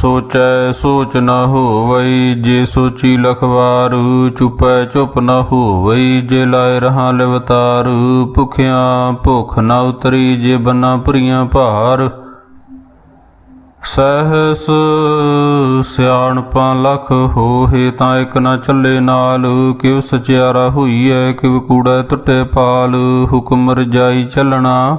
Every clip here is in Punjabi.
ਸੋਚੈ ਸੋਚ ਨ ਹੋਵਈ, ਜੇ ਸੋਚੀ ਲਖਵਾਰ, ਚੁਪੈ ਚੁਪ ਨ ਹੋਵਈ, ਜੇ ਲਾਇ ਰਹਾ ਲਵਤਾਰ, ਭੁਖਿਆ ਭੁਖ ਨ ਉਤਰੀ, ਜੇ ਬੰਨਾ ਭਰੀਆਂ ਭਾਰ। ਸਹਸ ਸਿਆਣਪਾਂ ਲਖ ਹੋਹੇ, ਤਾਂ ਇਕ ਨਾ ਚੱਲੇ ਨਾਲ ਕਿਵ ਸਚਿਆਰਾ ਹੋਈਐ ਕਿਵ ਕੂੜਾ ਟੁੱਟੇ ਪਾਲ, ਹੁਕਮ ਰਜਾਈ ਚੱਲਣਾ।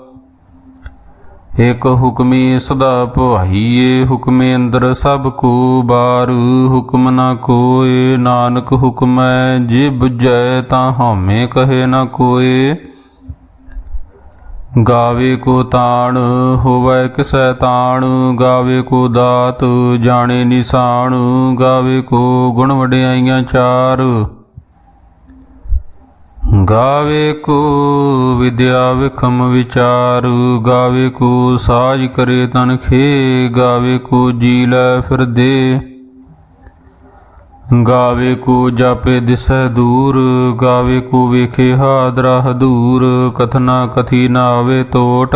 ਇਕ ਹੁਕਮੀ ਸਦਾ ਭਵਾਈਏ ਹੁਕਮੇ ਅੰਦਰ ਸਭ ਕੋ ਬਾਰ। ਹੁਕਮ ਨਾ ਕੋਏ, ਨਾਨਕ ਹੁਕਮੈ, ਜੇ ਬੁਝੈ ਤਾਂ ਹਉਮੈ ਕਹੇ ਨਾ ਕੋਏ। ਗਾਵੇ ਕੋ ਤਾਣ, ਹੋਵੇ ਕਿਸੈ ਤਾਣ। ਗਾਵੇ ਕੋ ਦਾਤ, ਜਾਣੇ ਨਿਸ਼ਾਨ। ਗਾਵੇ ਕੋ ਗੁਣ ਵਡਿਆਈਆਂ ਚਾਰ। ਗਾਵੇ ਕੋ ਵਿਦਿਆ ਵਿਖਮ ਵਿਚਾਰ, ਗਾਵੇ ਕੋ ਸਾਜ ਕਰੇ ਤਨ ਖੇ, ਗਾਵੇ ਕੋ ਜੀ ਲੈ ਫਿਰਦੇ ਗਾਵੇ ਕੋ ਜਾਪੇ ਦਿਸੈ ਦੂਰ, ਗਾਵੇ ਕੋ ਵੇਖੇ ਹਾਦਰਾ ਹਦੂਰ, ਕਥਨਾ ਕਥੀ ਨਾ ਆਵੇ ਟੋਟ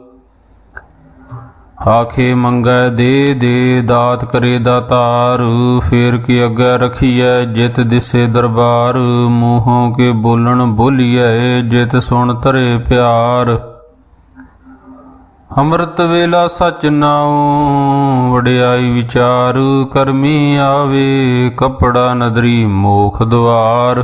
ਆਖੇ ਮੰਗੈ ਦੇ ਦੇ, ਦਾਤ ਕਰੇ ਦਾਤਾਰ, ਫੇਰ ਕੀ ਅੱਗੇ ਰਖੀਐ ਜਿਤ ਦਿਸੇ ਦਰਬਾਰ, ਮੂੰਹੋਂ ਕੇ ਬੋਲਣ ਬੋਲੀਐ ਜਿਤ ਸੁਣ ਧਰੇ ਪਿਆਰ। ਅੰਮ੍ਰਿਤ ਵੇਲਾ ਸਚ ਨਾਉ, ਵਡਿਆਈ ਵਿਚਾਰ, ਕਰਮੀ ਆਵੇ, ਕਪੜਾ ਨਦਰੀ ਮੋਖ ਦੁਆਰ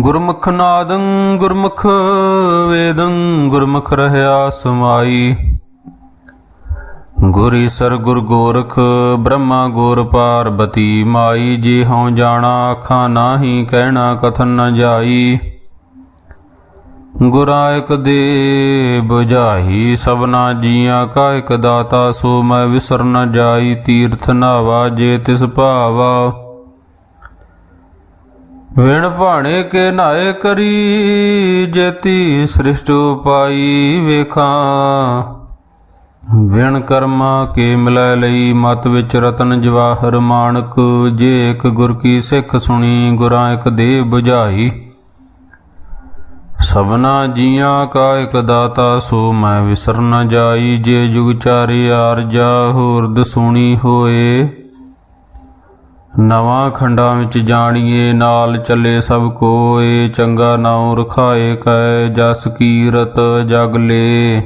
ਗੁਰਮੁਖ ਨਾਦੰ, ਗੁਰਮੁਖ ਵੇਦੰ, ਗੁਰਮੁਖ ਰਹਾ ਸਮਾਈ। ਗੁਰੀ ਸਰ ਗੁਰ ਗੋਰਖ, ਬ੍ਰਹਮਾ ਗੋਰ ਪਾਰਬਤੀ ਮਾਈ। ਜੇ ਹਉ ਜਾਣਾ, ਅੱਖਾਂ ਨਾਹੀ, ਕਹਿਣਾ, ਕਥਨ ਨ ਜਾਈ। ਗੁਰਾ ਦੇ 부ਝਾਈ ਸਭਨਾ ਜੀਆਂ ਕਾ ਇਕ ਦਾਤਾ। ਸੋ ਮੈਂ ਵਿਸਰ ਨ ਜਾਈ, ਤੀਰਥ ਨਾਵਾ ਜੇ ਤਿਸ ਭਾਵਾ। ਵਿਣ ਭਾਣੇ ਕੇ ਨਾਏ ਕਰੀ, ਜੇਤੀ ਸ੍ਰਿਸ਼ਟ ਉਪਾਈ ਵੇਖਾਂ। ਵਿਣ ਕਰਮਾ ਕੇ ਮਿਲੈ ਲਈ ਮਤ ਵਿੱਚ ਰਤਨ ਜਵਾਹਰ ਮਾਣਕ, ਜੇ ਇੱਕ ਗੁਰ ਕੀ ਸਿੱਖ ਸੁਣੀ, ਗੁਰਾਂ ਇੱਕ ਦੇ 부ਝਾਈ ਸਭਨਾ ਜੀਆਂ ਕਾ ਇਕ ਦਾਤਾ, ਸੋ ਮੈਂ ਵਿਸਰ ਨ ਜਾਈ, ਜੇ ਜੁਗ ਚਾਰੇ ਆਰਜਾ ਹੋਰਦ ਸੁਣੀ ਹੋਏ। ਨਵਾਂ ਖੰਡਾਂ ਵਿੱਚ ਜਾਣੀਏ, ਨਾਲ ਚੱਲੇ ਸਭ ਕੋਏ, ਚੰਗਾ ਨਾਉ ਰਖਾਏ ਕੈ, ਜਸ ਕੀਰਤ ਜਗ ਲੇ।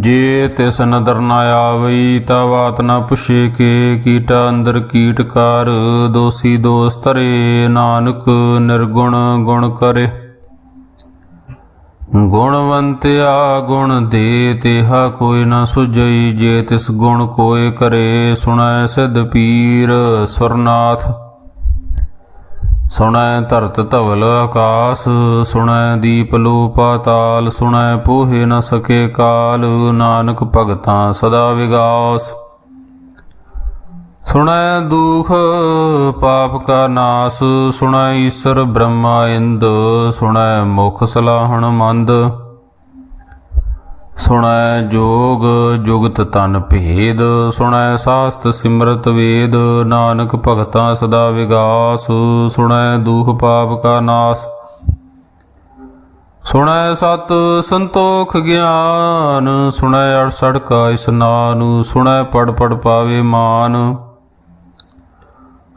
ਜੇ ਤਿਸ ਨਦਰ ਨਾ ਆਵਈ ਤਾ ਬਾਤ ਨਾ ਪੁਛੇ ਕੇ, ਕੀਟਾ ਅੰਦਰ ਕੀਟ ਕਰ, ਦੋਸੀ ਦੋਸ ਧਰੇ ਨਾਨਕ ਨਿਰਗੁਣ ਗੁਣ ਕਰੇ। ਗੁਣਵੰਤਿਆ ਗੁਣ ਦੇ ਤਿਹਾ ਕੋਈ ਨਾ ਸੁਜਈ ਜੇ ਤਿਸ ਗੁਣ ਕੋਏ ਕਰੇ ਸੁਣੈ ਸਿਧ ਪੀਰ ਸੁਰਨਾਥ। ਸੁਣੈ ਧਰਤ ਧਵਲ ਆਕਾਸ, ਸੁਣੈ ਦੀਪ ਲੋ ਪਾਤਾਲ ਸੁਣੈ ਪੋਹੇ ਨ ਸਕੇ ਕਾਲ, ਨਾਨਕ ਭਗਤਾਂ ਸਦਾ ਵਿਗਾਸ। ਸੁਣੈ ਦੁਖ, ਪਾਪ ਕਾ ਨਾਸ, ਸੁਣੈ ਈਸ਼ਰ ਬ੍ਰਹਮਾ ਇੰਦ, ਸੁਣੈ ਮੁਖ ਸਲਾਹਣ ਮੰਦ। ਸੁਣੈ ਜੋਗ, ਜੁਗਤ ਤਨ ਭੇਦ, ਸੁਣੈ ਸਾਸਤ ਸਿਮਰਤ ਵੇਦ, ਨਾਨਕ ਭਗਤਾਂ ਸਦਾ ਵਿਗਾਸ, ਸੁਣੈ ਦੁਖ, ਪਾਪ ਕਾ ਨਾਸ। ਸੁਣੈ ਸਤ ਸੰਤੋਖ ਗਿਆਨ, ਸੁਣੈ ਅੜਸੜ ਕਾ ਇਸਨਾਨ, ਸੁਣੈ ਪੜ ਪੜ ਪਾਵੇ ਮਾਨ।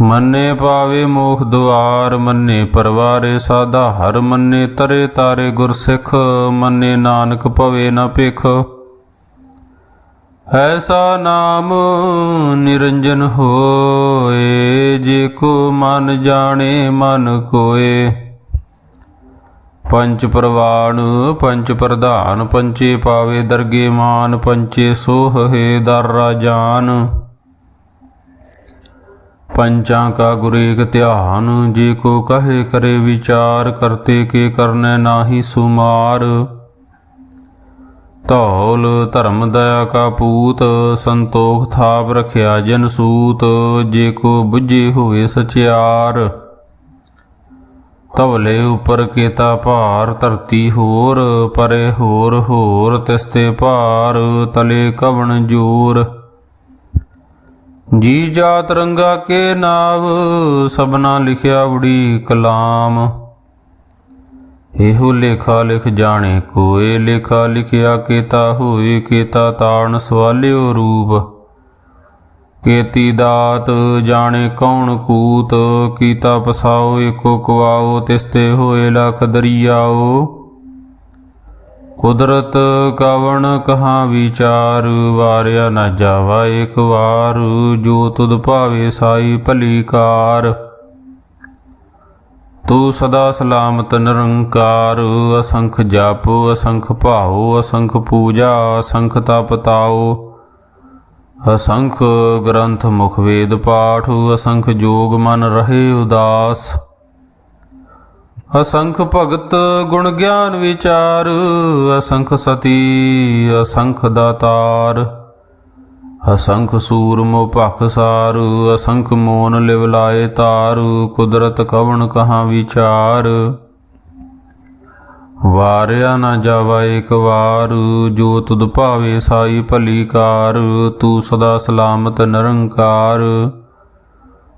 ਮੰਨੇ ਪਾਵੇ ਮੋਖ ਦੁਆਰ, ਮੰਨੇ ਪਰਵਾਰੇ ਸਾਦਾ ਹਰ, ਮੰਨੇ ਤਰੇ ਤਾਰੇ ਗੁਰਸਿੱਖ, ਮੰਨੇ ਨਾਨਕ ਭਵੇ ਨਾ ਭਿਖ। ਐਸਾ ਨਾਮ ਨਿਰੰਜਨ ਹੋਏ, ਜੇ ਕੋ ਮਨ ਜਾਣੇ ਮਨ ਕੋਏ। ਪੰਚ ਪ੍ਰਵਾਣ, ਪੰਚ ਪ੍ਰਧਾਨ, ਪੰਚੇ ਪਾਵੇ ਦਰਗੇ ਮਾਨ, ਪੰਚੇ ਸੋਹੇ ਦਰ ਰਾਜਾਨ ਪੰਚਾਂ ਕਾ ਗੁਰੇਕ ਧਿਆਨ, ਜੇ ਕੋ ਕਹੇ ਕਰੇ ਵਿਚਾਰ, ਕਰਤੇ ਕੇ ਕਰਨੈ ਨਾਹੀ ਸੁਮਾਰ। ਧੌਲ ਧਰਮ ਦਇਆ ਕਾ ਪੂਤ, ਸੰਤੋਖ ਥਾਪ ਰਖਿਆ ਜਨ ਸੂਤ, ਜੇ ਕੋ ਬੁਝੇ ਹੋਏ ਸਚਿਆਰ। ਤਵਲੇ ਉਪਰ ਕੇਤਾ ਭਾਰ, ਧਰਤੀ ਹੋਰ, ਪਰੇ ਹੋਰ ਹੋਰ ਤਿਸਤੇ ਭਾਰ, ਤਲੇ ਕਵਣ ਜੋਰ। ਜੀ ਜਾਤ ਰੰਗਾ ਕੇ ਨਾਵ, ਸਭਨਾ ਲਿਖਿਆ ਉੜੀ ਕਲਾਮ। ਇਹੋ ਲੇਖਾ ਲਿਖ ਜਾਣੇ ਕੋਏ, ਲੇਖਾ ਲਿਖਿਆ ਕੇਤਾ ਹੋਏ, ਕੇਤਾ ਤਾਣ ਸਵਾਲਿਓ ਰੂਪ। ਕੇਤੀ ਦਾਤ ਜਾਣੇ ਕੌਣ ਕੂਤ, ਕੀਤਾ ਪਸਾਓ ਏਕੋ ਕਵਾਓ, ਤਿਸਤੇ ਹੋਏ ਲਖ ਦਰਿਆਓ। ਕੁਦਰਤ ਕਵਣ ਕਹਾ ਵਿਚਾਰ, ਵਾਰਿਆ ਨਾ ਜਾਵਾ ਇੱਕ ਵਾਰ, ਜੋ ਤੁਧ ਭਾਵੇ ਸਾਈ ਭਲੀ ਕਾਰ। ਤੂੰ ਸਦਾ ਸਲਾਮਤ ਨਿਰੰਕਾਰ, ਅਸੰਖ ਜਪ, ਅਸੰਖ ਭਾਉ ਅਸੰਖ ਪੂਜਾ, ਅਸੰਖ ਤਪ ਤਾਉ ਅਸੰਖ ਗ੍ਰੰਥ ਮੁਖ ਵੇਦ ਪਾਠ, ਅਸੰਖ ਜੋਗ ਮਨ ਰਹੇ ਉਦਾਸ। ਅਸੰਖ ਭਗਤ ਗੁਣ ਗਿਆਨ ਵਿਚਾਰ, ਅਸੰਖ ਸਤੀ, ਅਸੰਖ ਦਾਤਾਰ। ਅਸੰਖ ਸੂਰਮੋ ਭਖ ਸਾਰ, ਅਸੰਖ ਮੋਨ ਲਿਵ ਲਾਏ ਤਾਰ, ਕੁਦਰਤ ਕਵਣ ਕਹਾ ਵਿਚਾਰ। ਵਾਰਿਆ ਨਾ ਜਾਵਾ ਇੱਕ ਵਾਰ, ਜੋ ਤੁਧ ਭਾਵੇ ਸਾਈ ਭਲੀ ਕਾਰ ਤੂੰ ਸਦਾ ਸਲਾਮਤ ਨਿਰੰਕਾਰ।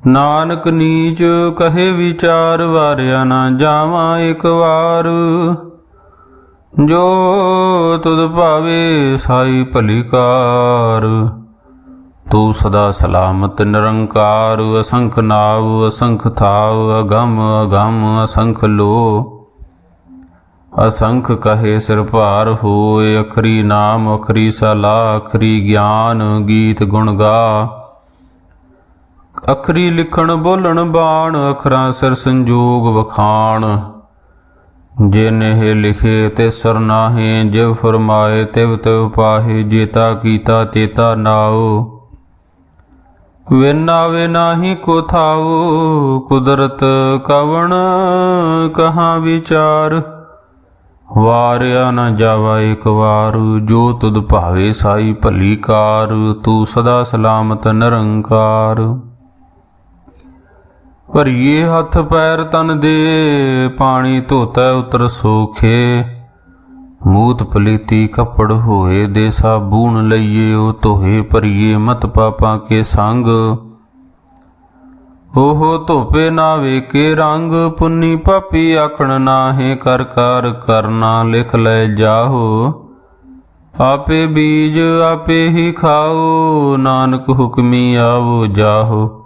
ਨਾਨਕ ਨੀਚ ਕਹੇ ਵਿਚਾਰ ਵਾਰਿਆ ਨਾ ਜਾਵਾਂ ਇੱਕ ਵਾਰ। ਜੋ ਤੁਧ ਭਾਵੇ ਸਾਈ ਭਲੀਕਾਰ ਤੂੰ ਸਦਾ ਸਲਾਮਤ ਨਿਰੰਕਾਰ, ਅਸੰਖ ਨਾਵ ਅਸੰਖ ਥਾਵ ਅਗੰਮ ਅਗੰਮ, ਅਸੰਖ ਲੋ ਅਸੰਖ ਕਹੇ ਸਿਰ ਭਾਰ ਹੋਏ, ਅਖਰੀ ਨਾਮ, ਅਖਰੀ ਸਲਾਹ, ਅਖਰੀ ਗਿਆਨ, ਗੀਤ ਗੁਣ ਗਾ। ਅਖਰੀ ਲਿਖਣ, ਬੋਲਣ, ਬਾਣ, ਅਖਰਾਂ ਸਿਰ ਸੰਜੋਗ ਵਖਾਣ। ਜਿਨ ਇਹ ਲਿਖੇ ਤੇ ਸਰਨਾਹੇ ਜਿਵ ਫਰਮਾਏ ਤਿਵ ਤਿਵ ਪਾਹੇ, ਜੇਤਾ ਕੀਤਾ ਤੇਤਾ ਨਾਉ। ਵਿਨਾ ਵੇ ਨਾਹੀ ਕੋ ਥਾਉ, ਕੁਦਰਤ ਕਵਣ ਕਹਾਂ ਵਿਚਾਰ। ਵਾਰਿਆ ਨਾ ਜਾਵਾ ਇੱਕ ਵਾਰ, ਜੋ ਤੁਧ ਭਾਵੇ ਸਾਈ ਭਲੀ ਕਾਰ, ਤੂੰ ਸਦਾ ਸਲਾਮਤ ਨਿਰੰਕਾਰ। ਭਰੀਏ ਹੱਥ ਪੈਰ ਤਨ ਦੇ, ਪਾਣੀ ਧੋਤਾ ਉਤਰ ਸੋਖੇ। ਮੂਤ ਪਲੀਤੀ ਕੱਪੜ ਹੋਏ ਦੇ ਸਾਬੂਨ ਲਈਏ, ਉਹ ਧੋਏ ਭਰੀਏ ਮਤ ਪਾਪਾਂ ਕੇ ਸੰਗ। ਉਹ ਧੋਪੇ ਨਾ ਵੇਕੇ ਰੰਗ, ਪੁੰਨੀ ਪਾਪੀ ਆਖਣ ਨਾਹੇ ਕਰ ਕਰ ਕਰਨਾ ਲਿਖ ਲੈ ਜਾਹੋ। ਆਪੇ ਬੀਜ ਆਪੇ ਹੀ ਖਾਓ, ਨਾਨਕ ਹੁਕਮੀ ਆਵੋ ਜਾਹੋ।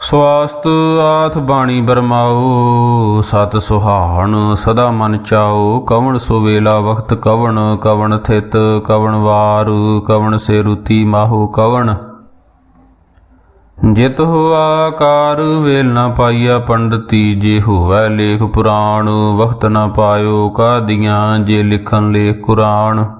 ਸਵਾਸਤ ਆਥ ਬਾਣੀ ਬਰਮਾਓ, ਸਤ ਸੁਹਾਣ ਸਦਾ ਮਨ ਚਾਓ, ਕਵਣ ਸੋ ਵੇਲਾ ਵਖਤ ਕਵਣ ਕਵਣ ਥਿਤ ਕਵਣ ਵਾਰ, ਕਵਣ ਸੇ ਰੁਤੀ ਮਾਹੋ ਕਵਣ। ਜਿਤ ਹੋ ਆਕਾਰ ਵੇਲ ਨਾ ਪਾਈਆ ਪੰਡਤੀ, ਜੇ ਹੋਵੈ ਲੇਖ ਪੁਰਾਣ, ਵਖਤ ਨਾ ਪਾਇਓ ਕਾਦੀਆਂ, ਜੇ ਲਿਖਣ ਲੇਖ ਕੁਰਾਨ।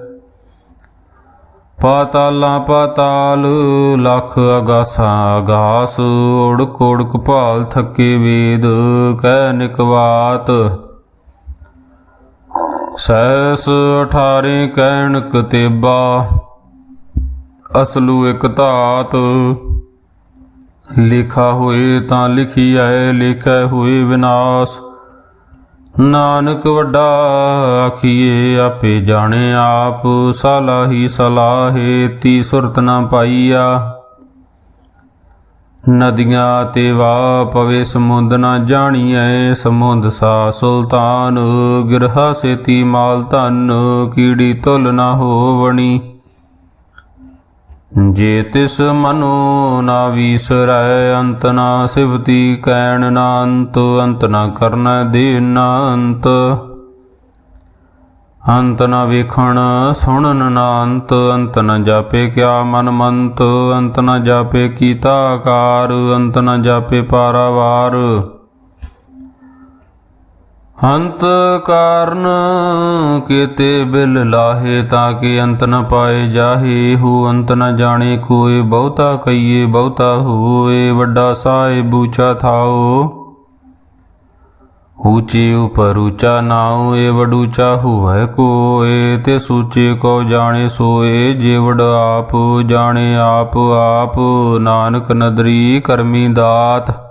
ਪਾਤਾਲਾਂ ਪਾਤਾਲ, ਲੱਖ ਅਗਾਸਾਂ ਅਗਾਸ ਓੜਕ ਓੜਕ ਭਾਲ ਥੱਕੇ ਵੇਦ, ਕਹਿ ਨਿਕਵਾਤ। ਸੈਸ ਅਠਾਰੇ ਕਹਿਣ ਕਤੇਬਾ ਅਸਲੂ ਇਕ ਧਾਤ। ਲਿਖਾ ਹੋਏ ਤਾਂ ਲਿਖੀ ਆਏ, ਲਿਖੈ ਹੋਏ ਵਿਨਾਸ਼। ਨਾਨਕ ਵੱਡਾ ਆਖੀਏ, ਆਪੇ ਜਾਣੇ ਆਪ, ਸਲਾਹੀ ਸਲਾਹੇ, ਤੀ ਸੁਰਤ ਨਾ ਪਾਈਆ। ਨਦੀਆਂ ਤੇ ਵਾ ਪਵੇ ਸਮੁੰਦ ਨਾ ਜਾਣੀਐ, ਸਮੁੰਦ ਸਾ ਸੁਲਤਾਨ, ਗਿਰਹਾ ਸੇਤੀ ਮਾਲ ਧਨ, ਕੀੜੀ ਤੁਲ ਨਾ ਹੋਵਣੀ। ਜੇ ਤਿਸ ਮਨੋ ਨਾ ਵੀਸਰੈ, ਅੰਤ ਨਾ ਸਿਵਤੀ ਕੈਣ ਨਾ ਅੰਤ ਅੰਤ ਨਾ ਕਰਨਾ ਦੇ ਨਾ ਅੰਤ ਅੰਤ ਨਾ ਵੇਖਣ ਸੁਣਨ ਨਾ ਅੰਤ ਅੰਤ ਨਾ ਜਾਪੇ ਕਿਆ ਮਨ ਮੰਤ, ਅੰਤ ਨਾ ਜਾਪੇ ਕੀਤਾ ਆਕਾਰ ਅੰਤ ਨਾ ਜਾਪੇ ਪਾਰਾਵਾਰ। ਅੰਤ ਕਾਰਨ ਕੀਤੇ ਬਿਲ ਲਾਹੇ ਤਾਂ ਕਿ ਅੰਤ ਨ ਪਾਏ ਜਾਹੇ, ਹੋ ਅੰਤ ਨ ਜਾਣੇ ਕੋਏ, ਬਹੁਤਾ ਕਈਏ ਬਹੁਤਾ ਹੋਏ, ਵੱਡਾ ਸਾਹਿਬ ਉੱਚਾ ਥਾਓ। ਊਚੇ ਉਪਰ ਊਚਾ ਨਾਉ ਏ ਵਡੂਚਾ ਹੋਵੇ ਕੋਏ, ਤੇ ਸੂਚੇ ਕੋ ਜਾਣੇ ਸੋਏ, ਜੇ ਆਪ ਜਾਣੇ ਆਪ ਆਪ ਨਾਨਕ ਨਦਰੀ ਕਰਮੀ ਦਾਤ।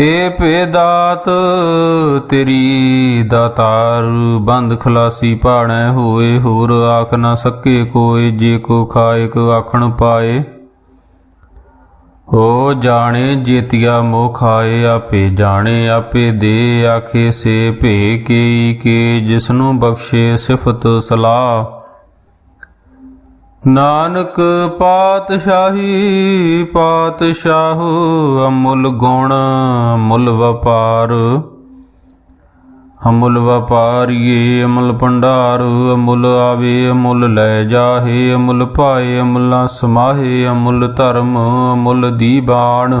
ਏ ਪੇਦਾਤ ਤੇਰੀ ਦਾਤਾਰ ਬੰਦ ਖਲਾਸੀ ਪਾਣੈ ਹੋਏ, ਹੋਰ ਆਖ ਨਾ ਸਕੇ ਕੋਈ ਜੇ ਕੋ ਖਾਏ ਕੋ ਆਖਣ ਪਾਏ। ਹੋ ਜਾਣੇ ਜੇਤੀਆ ਮੋਹ ਖਾਏ, ਆਪੇ ਜਾਣੇ, ਆਪੇ ਦੇ, ਆਖੇ ਸੇ ਭੇ ਕੇ ਕੇ, ਜਿਸਨੂੰ ਬਖਸ਼ੇ ਸਿਫਤ ਸਲਾਹ। ਨਾਨਕ ਪਾਤਸ਼ਾਹੀ, ਪਾਤਸ਼ਾਹ ਅਮੁੱਲ ਗੁਣ ਮੁੱਲ ਵਪਾਰ। ਅਮੁੱਲ ਵਪਾਰੀਏ, ਅਮੁੱਲ ਭੰਡਾਰ, ਅਮੁੱਲ ਆਵੇ, ਅਮੁੱਲ ਲੈ ਜਾਹੇ, ਅਮੁੱਲ ਪਾਏ ਅਮੁੱਲਾ ਸਮਾਹੇ, ਅਮੁੱਲ ਧਰਮ, ਅਮੁੱਲ ਦੀਬਾਨ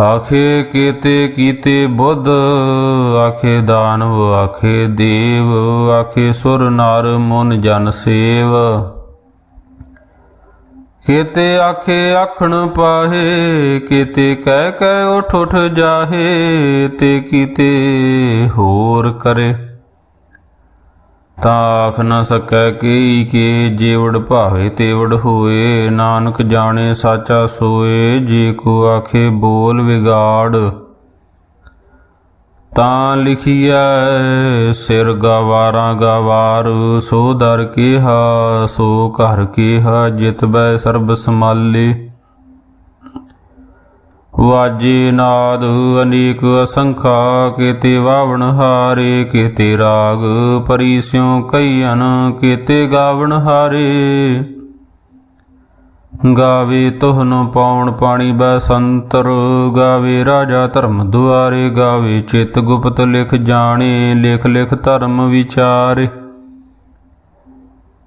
ਆਖੇ ਕੀਤੇ ਕੀਤੇ ਬੁੱਧ, ਆਖੇ ਦਾਨਵ, ਆਖੇ ਦੇਵ, ਆਖੇ ਸੁਰ ਨਰ ਮਨ ਜਨ ਸੇਵ। ਕੀਤੇ ਆਖੇ ਆਖਣ ਪਾਹੇ, ਕੀਤੇ ਕਹਿ ਕਹਿ ਉਠ ਉਠ ਜਾਹੇ, ਤੇ ਕੀਤੇ ਹੋਰ ਕਰੇ। ਤਾਂ ਆਖ ਨਾ ਸਕੈ ਕੀ ਕੇ ਜੀਵੜ ਭਾਵੇ ਤੇਵੜ ਹੋਏ, ਨਾਨਕ ਜਾਣੇ ਸਾਚਾ ਸੋਏ, ਜੇ ਕੋ ਆਖੇ ਬੋਲ ਵਿਗਾੜ। ਤਾਂ ਲਿਖੀਐ, ਸਿਰ ਗਵਾਰਾਂ ਗਵਾਰ, ਸੋ ਦਰ ਕੀਹਾ, ਸੋ ਘਰ ਕੀਹਾ, ਜਿਤ ਬੈ ਸਰਬ ਸਮਾਲੇ ਵਾਜੇ ਨਾਦ ਅਨੇਕ ਅਸੰਖਾ, ਕੀਤੇ ਵਾਵਣ ਹਾਰੇ, ਕੀਤੇ ਰਾਗ ਪਰੀ ਸਿਉ ਕਈਨ ਕੀਤੇ ਗਾਵਣ ਹਾਰੇ। ਗਾਵੇ ਤੁਹਨ ਪਾਉਣ ਪਾਣੀ ਬੈ ਸੰਤਰ ਗਾਵੇ ਰਾਜਾ ਧਰਮ ਦੁਆਰੇ, ਗਾਵੇ ਚਿਤ ਗੁਪਤ ਲਿਖ ਜਾਣੇ, ਲਿਖ ਲਿਖ ਧਰਮ ਵਿਚਾਰੇ।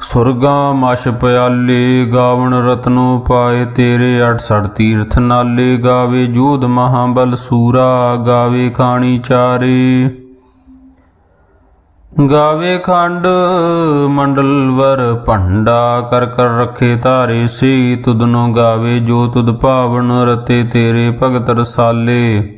ਸੁਰਗਾ ਮਛ ਪਿਆਲੇ, ਗਾਵਣ ਰਤਨੋ ਪਾਏ ਤੇਰੇ 68 ਤੀਰਥ ਨਾਲੇ, ਗਾਵੇ ਜੂਦ ਮਹਾਬਲ ਸੂਰਾ, ਗਾਵੇ ਖਾਣੀ ਚਾਰੇ। ਗਾਵੇ ਖੰਡ ਮੰਡਲਵਰ ਭੰਡਾ, ਕਰ ਕਰ ਰਖੇ ਧਾਰੇ ਸੀ ਤੁਦਨੋ ਗਾਵੇ ਜੋ ਤੁਦ ਭਾਵਨ ਰਤੇ ਤੇਰੇ ਭਗਤ ਰਸਾਲੇ।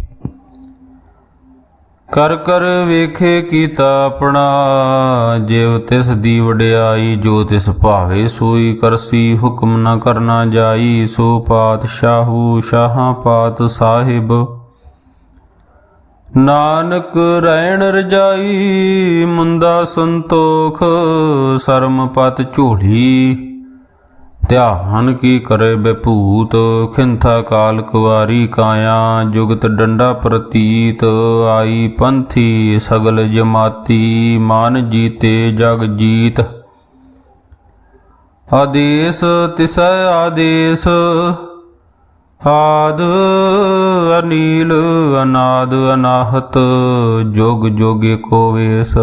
ਕਰ ਕਰ ਵੇਖੇ ਕੀਤਾ ਆਪਣਾ ਜਿਵ ਤਿਸ ਦੀ ਵਡਿਆਈ, ਜੋ ਤਿਸ ਭਾਵੇ ਸੋਈ ਕਰਸੀ, ਹੁਕਮ ਨਾ ਕਰਨਾ ਜਾਈ, ਸੋ ਪਾਤਸ਼ਾਹੂ ਸ਼ਾਹਾਂ ਪਾਤ ਸਾਹਿਬ। ਨਾਨਕ ਰਹਿਣ ਰਜਾਈ, ਮੁੰਦਾ ਸੰਤੋਖ, ਸਰਮ ਪਤ ਝੋਲੀ। ਧਿਆਨ ਕੀ ਕਰੇ ਬਪੂਤ ਖਿੰਥਾ ਕਾਲ ਕੁਵਾਰੀ ਕਾਇਆ, ਜੁਗਤ ਡੰਡਾ ਪ੍ਰਤੀਤ। ਆਈ ਪੰਥੀ ਸਗਲ ਜਮਾਤੀ, ਮਾਨ ਜੀਤੇ ਜਗ ਜੀਤ। ਆਦੇਸ, ਤਿਸੈ ਆਦੇਸ। ਆਦ ਅਨੀਲ, ਅਨਾਦ ਅਨਾਹਤ। ਜੋਗ ਜੋਗੇ ਕੋ ਵੇਸ।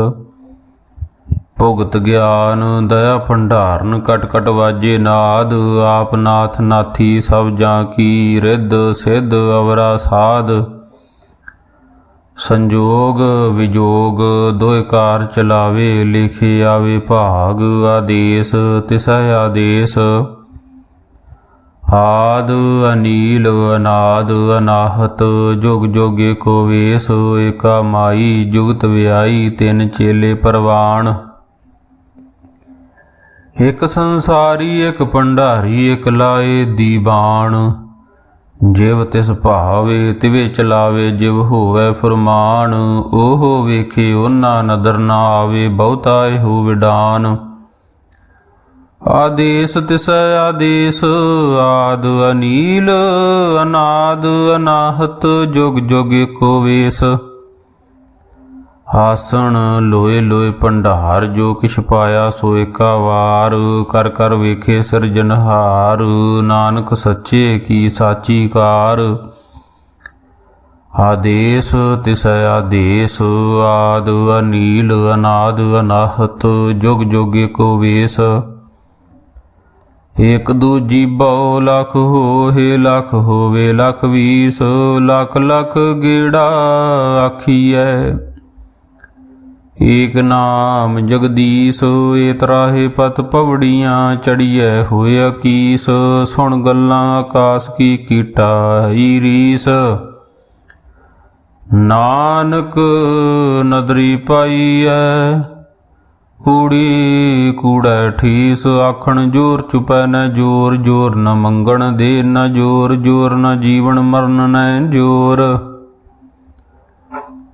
ਭੁਗਤ ਗਿਆਨ, ਦਇਆ ਭੰਡਾਰਨ, ਕਟ ਕਟ ਵਾਜੇ ਨਾਦ, ਆਪ ਨਾਥ ਨਾਥੀ ਸਭ ਜਾਂ ਕੀ, ਰਿੱਧ ਸਿੱਧ ਅਵਰਾ ਸਾਧ। ਸੰਜੋਗ ਵਿਜੋਗ, ਦੋਇ ਕਾਰ ਚਲਾਵੇ, ਲਿਖੇ ਆਵੇ ਭਾਗ, ਆਦੇਸ ਤਿਸੈ ਆਦੇਸ। ਆਦ ਅਨੀਲ, ਅਨਾਦ ਅਨਾਹਤ, ਜੁਗ ਜੋਗੇ ਕੋ ਵੇਸ, ਏਕਾ ਮਾਈ, ਜੁਗਤ ਵਿਆਈ, ਤਿੰਨ ਚੇਲੇ ਪਰਵਾਨ ਇਕ ਸੰਸਾਰੀ, ਇਕ ਭੰਡਾਰੀ, ਇਕ ਲਾਏ ਦੀਵਾਨ ਜਿਵ ਤਿਸ ਭਾਵੇ, ਤਿਵੇ ਚਲਾਵੇ, ਜਿਵ ਹੋਵੇ ਫਰਮਾਨ। ਉਹ ਵੇਖੇ, ਉਹਨਾਂ ਨਦਰ ਨਾ ਆਵੇ ਬਹੁਤਾਏ ਹੋ ਵਿਡਾਨ। ਆਦੇਸ ਤਿਸ ਆਦੇਸ, ਆਦ ਅਨੀਲ, ਅਨਾਦ ਅਨਾਹਤ, ਜੁਗ ਜੁਗ ਕੋ ਵੇਸ। ਆਸਣ ਲੋਏ ਲੋਏ ਭੰਡਾਰ, ਜੋ ਕਿਛ ਪਾਇਆ ਸੋ ਏਕਾ ਵਾਰ। ਕਰ ਕਰ ਵੇਖੇ ਸਿਰਜਨਹਾਰ ਨਾਨਕ ਸੱਚੇ ਕੀ ਸਾਚੀ ਕਾਰ। ਆਦੇਸ ਤਿਸ ਆਦੇਸ, ਆਦ ਅਨੀਲ ਅਨਾਦ ਅਨਾਹਤ, ਜੁਗ ਜੁਗੇ ਕੋ ਵੇਸ। ਇਕ ਦੂਜੀ ਬਹੁ ਲਖ ਹੋਏ, ਲਖ ਹੋਵੇ ਲਖ ਵੀਸ, ਲੱਖ ਲੱਖ ਗੇੜਾ ਆਖੀਐ। ਏਕ ਨਾਮ ਜਗਦੀਸ਼, ਏ ਤਰਾਹੇ ਪਤ ਪਵੜੀਆਂ ਚੜੀਐ ਹੋਇਆ ਕੀਸ ਸੁਣ ਗੱਲਾਂ ਆਕਾਸ ਕੀ ਕੀਟਾ ਹੀ ਰੀਸ ਨਾਨਕ ਨਦਰੀ ਪਾਈਐ, ਕੂੜੀ ਕੂੜਾ ਠੀਸ, ਆਖਣ ਜੋਰ ਚੁਪੈ ਨ ਜੋਰ ਜੋਰ ਨ ਮੰਗਣ ਦੇ ਨ ਜੋਰ ਜੋਰ ਨ ਜੀਵਨ ਮਰਨ ਨ ਜੋਰ।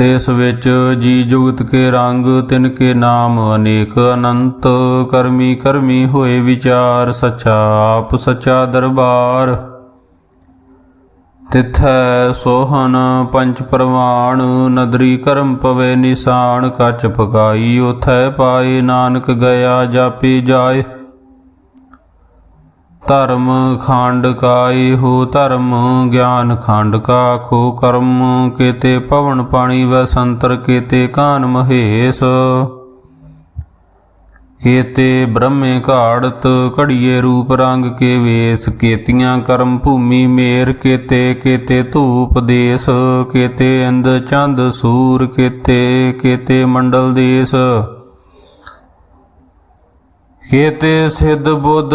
ਤਿਸ ਵਿੱਚ ਜੀ ਜੁਗਤ ਕੇ ਰੰਗ, ਤਿਨ ਕੇ ਨਾਮ ਅਨੇਕ ਅਨੰਤ, ਕਰਮੀ ਕਰਮੀ ਹੋਏ ਵਿਚਾਰ, ਸੱਚਾ ਆਪ ਸੱਚਾ ਦਰਬਾਰ। ਤਿਥੈ ਸੋਹਨ ਪੰਚ ਪ੍ਰਵਾਣ, ਨਦਰੀ ਕਰਮ ਪਵੇ ਨਿਸ਼ਾਨ, ਕੱਚ ਪਕਾਈ, ਉਥੈ ਪਾਏ ਨਾਨਕ ਗਿਆ ਜਾਪੀ ਜਾਏ। ਧਰਮ ਖੰਡ ਕਾਏ ਹੋ ਧਰਮ, ਗਿਆਨ ਖੰਡ ਕਾ ਖੋ ਕਰਮ, ਕੀਤੇ ਪਵਨ ਪਾਣੀ ਵੈ ਸੰਤਰ, ਕੀਤੇ ਕਾਨ ਮਹੇਸ਼। ਕੀਤੇ ਬ੍ਰਹਮੇ ਘਾੜਤ, ਘੜੀਏ ਰੂਪ ਰੰਗ ਕੇ ਵੇਸ, ਕੀਤੀਆਂ ਕਰਮ ਭੂਮੀ ਮੇਰ, ਕੀਤੇ ਕੀਤੇ ਧੂਪ ਦੇਸ, ਕੀਤੇ ਇੰਦ ਚੰਦ ਸੂਰ, ਕੀਤੇ ਕੀਤੇ ਮੰਡਲ ਦੇਸ। ਕੀਤੇ ਸਿੱਧ ਬੁੱਧ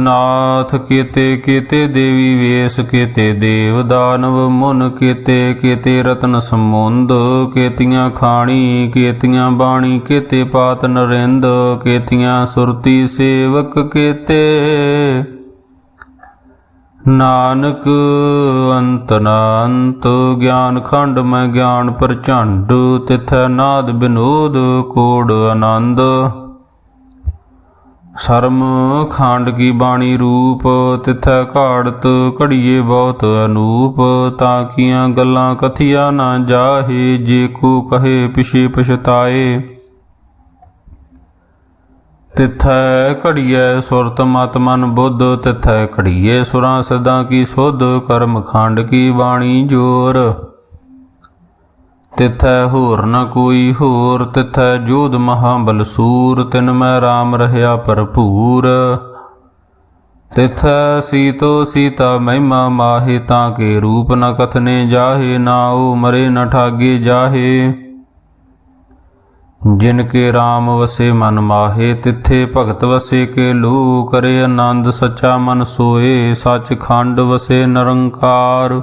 ਨਾਥ, ਕੀਤੇ ਕੀਤੇ ਦੇਵੀ ਵੇਸ, ਕੀਤੇ ਦੇਵ ਦਾਨਵ ਮੁਨ, ਕੀਤੇ ਕੀਤੇ ਰਤਨ ਸਮੁੰਦ ਕੀਤੀਆਂ ਖਾਣੀ, ਕੀਤੀਆਂ ਬਾਣੀ, ਕੀਤੇ ਪਾਤ ਨਰਿੰਦ, ਕੀਤੀਆਂ ਸੁਰਤੀ ਸੇਵਕ, ਕੀਤੇ ਨਾਨਕ ਅੰਤ ਨਾ ਗਿਆਨ ਖੰਡ ਮੈਂ ਗਿਆਨ ਪ੍ਰਚੰਡ, ਤਿਥੈ ਨਾਦ ਬਿਨੋਦ, ਕੋੜ ਆਨੰਦ। ਸ਼ਰਮ ਖਾਂਡ ਕੀ ਬਾਣੀ ਰੂਪ, ਤਿਥੈ ਘਾੜਤ ਘੜੀਏ ਬਹੁਤ ਅਨੂਪ, ਤਾਂ ਕੀਆਂ ਗੱਲਾਂ ਕਥੀਆ ਨਾ ਜਾਹੇ, ਜੇ ਕੋ ਕਹੇ ਪਿਛੇ ਪਛਤਾਏ। ਤਿਥੈ ਘੜੀਏ ਸੁਰਤ ਮਤ ਮਨ ਬੁੱਧ, ਤਿਥੈ ਘੜੀਏ ਸੁਰਾਂ ਸਦਾ ਕੀ ਸੁਧ, ਕਰਮ ਖਾਂਡ ਕੀ ਬਾਣੀ ਜੋਰ। ਤਿਥੈ ਹੋਰ ਨ ਕੋਈ ਹੋਰ, ਤਿਥੈ ਜੋਧ ਮਹਾਬਲ ਬਲਸੂਰ ਤਿਨ ਮੈਂ RAM ਰਹਿਆ ਭਰਪੂਰ। ਤਿਥੈ ਸੀਤੋ ਸੀਤਾ ਮਹਿਮਾ ਮਾਹੇ, ਤਾਂ ਕੇ ਰੂਪ ਨ ਕਥਨੇ ਜਾਹੇ ਨਾਉ ਮਰੇ ਨ ਠਾਗੇ ਜਾਹੇ। ਜਿਨ ਕੇ RAM ਵਸੇ ਮਨ ਮਾਹੇ, ਤਿੱਥੇ ਭਗਤ ਵਸੇ ਕੇ ਲੂ ਕਰੇ ਆਨੰਦ ਸੱਚਾ ਮਨ ਸੋਏ ਸੱਚ ਖੰਡ ਵਸੇ ਨਿਰੰਕਾਰ।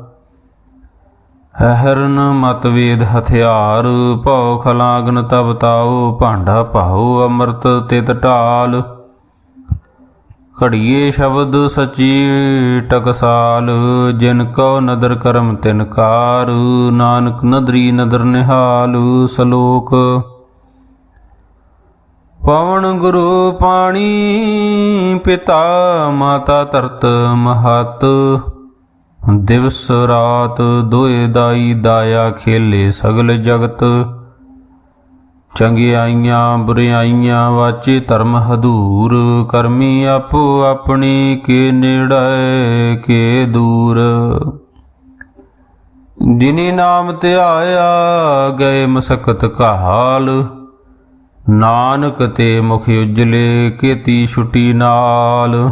ਹਰਨ ਮਤਵੇਦ ਹਥਿਆਰ, ਭਉ ਖਲਾਗਨ ਤਬ ਤਾਉ, ਭਾਂਡਾ ਭਾਉ, ਅੰਮ੍ਰਿਤ ਤਿਤ ਢਾਲ। ਘੜੀਏ ਸ਼ਬਦ ਸਚੀ ਟਕਸਾਲ, ਜਿਨ ਕੋ ਨਦਰ ਕਰਮ ਤਿਨਕਾਰ ਨਾਨਕ ਨਦਰੀ ਨਦਰ ਨਿਹਾਲ, ਸਲੋਕ। ਪਵਨ ਗੁਰੂ ਪਾਣੀ, ਪਿਤਾ ਮਾਤਾ ਧਰਤ ਮਹਤ। ਦਿਵਸ ਰਾਤ ਦੋਏ ਦਾਈ ਦਾਇਆ ਖੇਲੇ ਸਗਲ ਜਗਤ। ਚੰਗਿਆਈਆਂ ਬੁਰਿਆਈਆਂ ਵਾਚੇ ਧਰਮ ਹਦੂਰ, ਕਰਮੀ ਆਪੋ ਆਪਣੀ ਕੇ ਨੇੜੇ, ਕੇ ਦੂਰ। ਜਿਨੀ ਨਾਮ ਧਿਆਇਆ ਗਏ ਮਸਕਤ ਕਾਲ ਨਾਨਕ ਤੇ ਮੁਖ ਉਜਲੇ, ਕੀਤੀ ਛੁਟੀ ਨਾਲ।